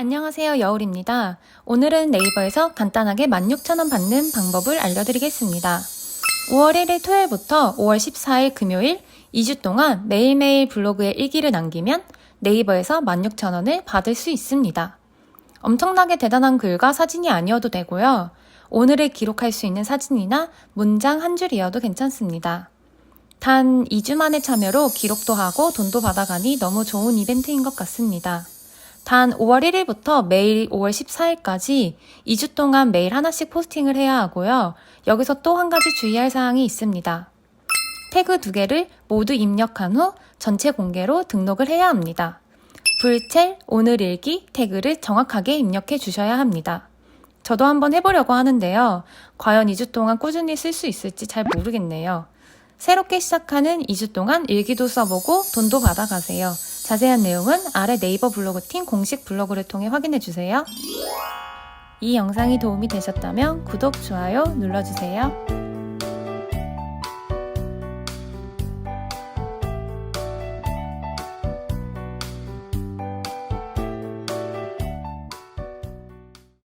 안녕하세요. 여울입니다. 오늘은 네이버에서 간단하게 16,000원 받는 방법을 알려드리겠습니다. 5월 1일 토요일부터 5월 14일 금요일 2주 동안 매일매일 블로그에 일기를 남기면 네이버에서 16,000원을 받을 수 있습니다. 엄청나게 대단한 글과 사진이 아니어도 되고요. 오늘을 기록할 수 있는 사진이나 문장 한 줄이어도 괜찮습니다. 단 2주 만에 참여로 기록도 하고 돈도 받아가니 너무 좋은 이벤트인 것 같습니다. 단 5월 1일부터 매일 5월 14일까지 2주 동안 매일 하나씩 포스팅을 해야 하고요. 여기서 또 한 가지 주의할 사항이 있습니다. 태그 두 개를 모두 입력한 후 전체 공개로 등록을 해야 합니다. 불첼, 오늘 일기 태그를 정확하게 입력해 주셔야 합니다. 저도 한번 해보려고 하는데요. 과연 2주 동안 꾸준히 쓸 수 있을지 잘 모르겠네요. 새롭게 시작하는 2주 동안 일기도 써보고 돈도 받아가세요. 자세한 내용은 아래 네이버 블로그 팀 공식 블로그를 통해 확인해 주세요. 이 영상이 도움이 되셨다면 구독, 좋아요 눌러주세요.